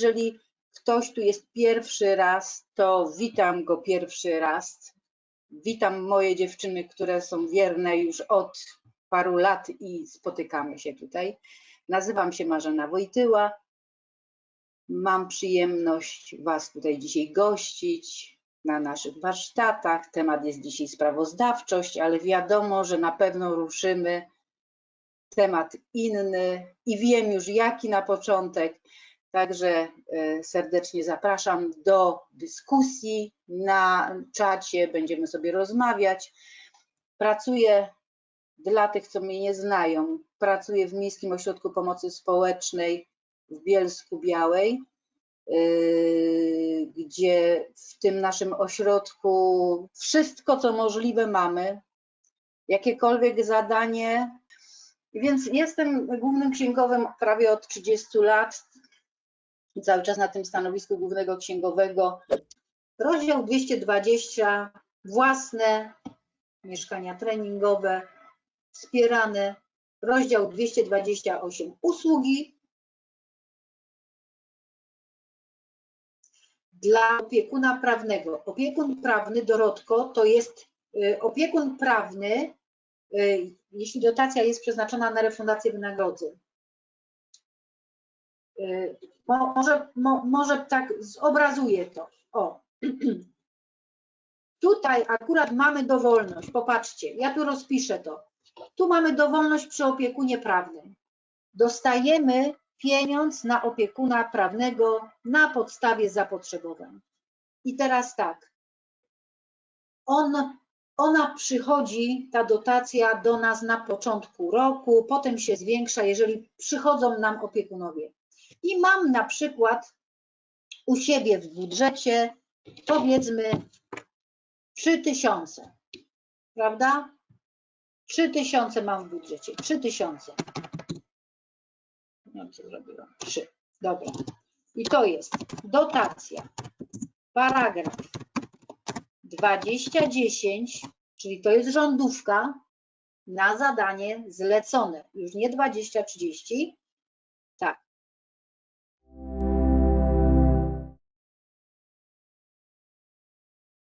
Jeżeli ktoś tu jest pierwszy raz, to witam go pierwszy raz. Witam moje dziewczyny, które są wierne już od paru lat i spotykamy się tutaj. Nazywam się Marzena Wojtyła. Mam przyjemność Was tutaj dzisiaj gościć na naszych warsztatach. Temat jest dzisiaj sprawozdawczość, ale wiadomo, że na pewno ruszymy temat inny i wiem już jaki na początek. Także e, serdecznie zapraszam do dyskusji na czacie, będziemy sobie rozmawiać. Pracuję dla tych, co mnie nie znają, pracuję w Miejskim Ośrodku Pomocy Społecznej w Bielsku Białej, yy, gdzie w tym naszym ośrodku wszystko, co możliwe mamy, jakiekolwiek zadanie. Więc jestem głównym księgowym prawie od 30 lat, cały czas na tym stanowisku głównego księgowego. Rozdział 220, własne mieszkania treningowe, wspierane. Rozdział 228, usługi dla opiekuna prawnego. Opiekun prawny, Dorotko, to jest y, opiekun prawny, y, jeśli dotacja jest przeznaczona na refundację wynagrodzeń. Y, może, mo, może tak zobrazuję to. O. Tutaj akurat mamy dowolność. Popatrzcie, ja tu rozpiszę to. Tu mamy dowolność przy opiekunie prawnym. Dostajemy pieniądz na opiekuna prawnego na podstawie zapotrzebowań. I teraz tak. On, ona przychodzi, ta dotacja do nas na początku roku, potem się zwiększa, jeżeli przychodzą nam opiekunowie. I mam na przykład u siebie w budżecie powiedzmy 3000, prawda? 3000 mam w budżecie, 3000. No co zrobiłam? 3. Dobra. I to jest dotacja. Paragraf 2010, czyli to jest rządówka na zadanie zlecone. Już nie 2030,